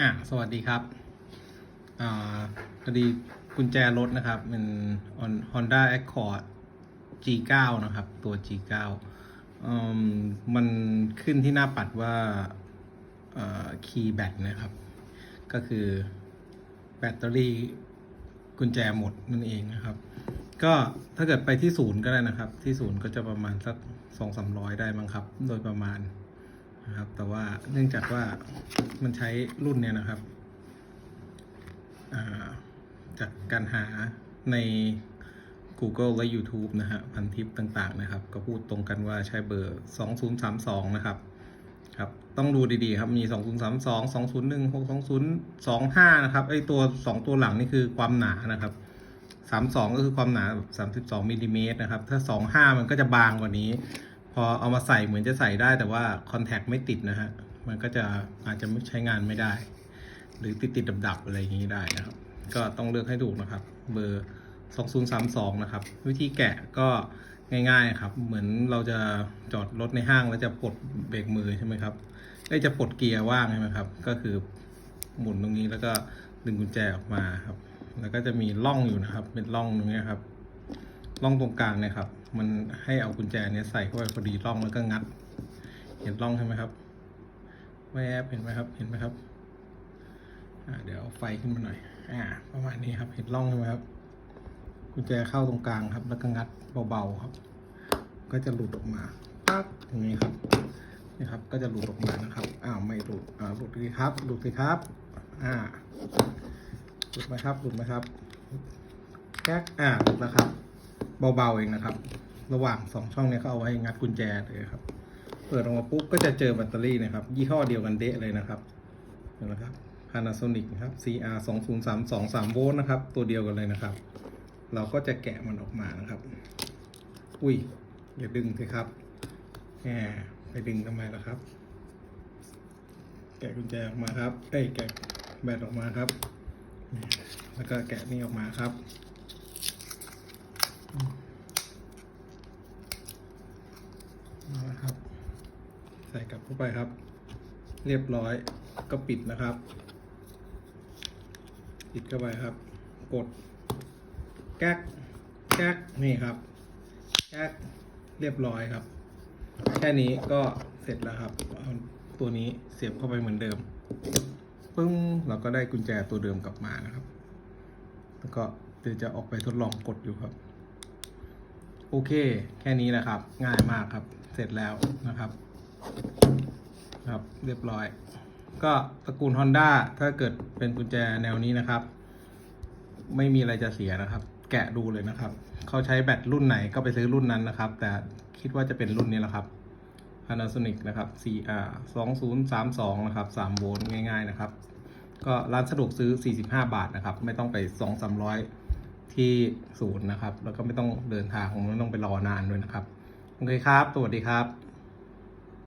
อะสวัสดีครับอ่าพอดีกุญแจรถนะครับ เป็น Honda Accord G9 นะครับ ตัว G9 อืมมันขึ้นที่หน้าปัดว่าคีย์แบตนะครับ ก็คือแบตเตอรี่กุญแจหมดนั่นเองนะครับ ก็ถ้าเกิดไปที่ศูนย์ก็ได้นะครับ ที่ศูนย์ก็จะประมาณสักสองสามร้อยได้มั้งครับ โดยประมาณ นะครับ แต่ว่าเนื่องจากว่ามันใช้รุ่นเนี้ยนะครับาจากการหาใน Google และ YouTube นะฮะพันทิปต่างๆนะครับ ก็พูดตรงกันว่าใช้เบอร์ 2032 นะครับครับ ต้องดูดีๆครับ มี 2032 201 62025 นะครับ ไอตัว 2 ตัวหลังนี่คือความหนานะครับ 32 ก็คือความหนาแบบ32มิลลิเมตรนะครับ ถ้า 25 มันก็จะบางกว่านี้ พอเอามาใส่เหมือนจะใส่ได้แต่ว่าคอนแทคไม่ติดนะฮะ มันก็จะอาจจะไม่ใช้งานไม่ได้ หรือติดติดดับดับๆอะไรอย่างนี้ได้นะครับ ก็ต้องเลือกให้ถูกนะครับ เบอร์ 2032 นะครับ วิธีแกะก็ง่ายๆครับ เหมือนเราจะจอดรถในห้างแล้วจะปลดเบรกมือใช่ไหมครับได้จะปลดเกียร์ว่างใช่ไหมครับ ก็คือหมุนตรงนี้แล้วก็ดึงกุญแจออกมาครับ แล้วก็จะมีร่องอยู่นะครับ เป็นร่องตรงนี้ครับ ร่องตรงกลางเนี่ยครับ มันให้เอากุญแจเนี้ยใส่เข้าไปพอดีร่องแล้วก็งัด เห็นร่องใช่ไหมครับ แวบเห็นไหมครับ เห็นไหมครับอ่าเดี๋ยวเอาไฟขึ้นมาหน่อย อ่า ประมาณนี้ครับ เห็นร่องใช่ไหมครับ กุญแจเข้าตรงกลางครับ แล้วก็งัดเบาๆครับ ก็จะหลุดออกมาปั๊บอย่างนี้ครับนี่ครับ ก็จะหลุดออกมานะครับ อ้าว ไม่หลุด อ่า หลุดดีครับ หลุดสิครับ อ่า หลุดไหมครับ หลุดไหมครับแก๊กอ่า หลุดแล้วครับ เบาๆเองนะครับ ระหว่างสองช่องเนี้เขาเอาไว้งัดกุญแจเลยครับ เปิดออกมาปุ๊บก็จะเจอแบตเตอรี่นะครับ ยี่ห้อเดียวกันเดะเลยนะครับเห็นไหมครับ Panasonic นะครับ CR 2 0 3 2 3โวลต์นะครับ ตัวเดียวกันเลยนะครับ เราก็จะแกะมันออกมานะครับ อุ้ยอย่าดึงสิครับแหมไปดึงทำไมล่ะครับ แกะกุญแจออกมาครับเอ้ยแกะแบตออกมาครับ แล้วก็แกะนี่ออกมาครับ เอาละครับ ใส่กลับเข้าไปครับ เรียบร้อยก็ปิดนะครับ ปิดเข้าไปครับ กด แก๊กแก๊กนี่ครับแก๊กเรียบร้อยครับ แค่นี้ก็เสร็จแล้วครับเอาตัวนี้เสียบเข้าไปเหมือนเดิมปึ้งเราก็ได้กุญแจตัวเดิมกลับมานะครับ แล้วก็เดี๋ยวจะออกไปทดลองกดอยู่ครับ โอเค แค่นี้นะครับ ง่ายมากครับ เสร็จแล้วนะครับ ครับ เรียบร้อย ก็ตระกูล Honda ถ้าเกิดเป็นกุญแจแนวนี้นะครับ ไม่มีอะไรจะเสียนะครับ แกะดูเลยนะครับ เขาใช้แบตรุ่นไหนก็ไปซื้อรุ่นนั้นนะครับ แต่คิดว่าจะเป็นรุ่นนี้แหละครับ Panasonic นะครับ CR 2032นะครับ3โวลต์ง่าย ๆ นะครับ ก็ร้านสะดวกซื้อ 45 บาทนะครับ ไม่ต้องไป 2 300 ที่ศูนย์นะครับ แล้วก็ไม่ต้องเดินทางไม่ต้องไปรอนานด้วยนะครับ โอเคครับ สวัสดีครับ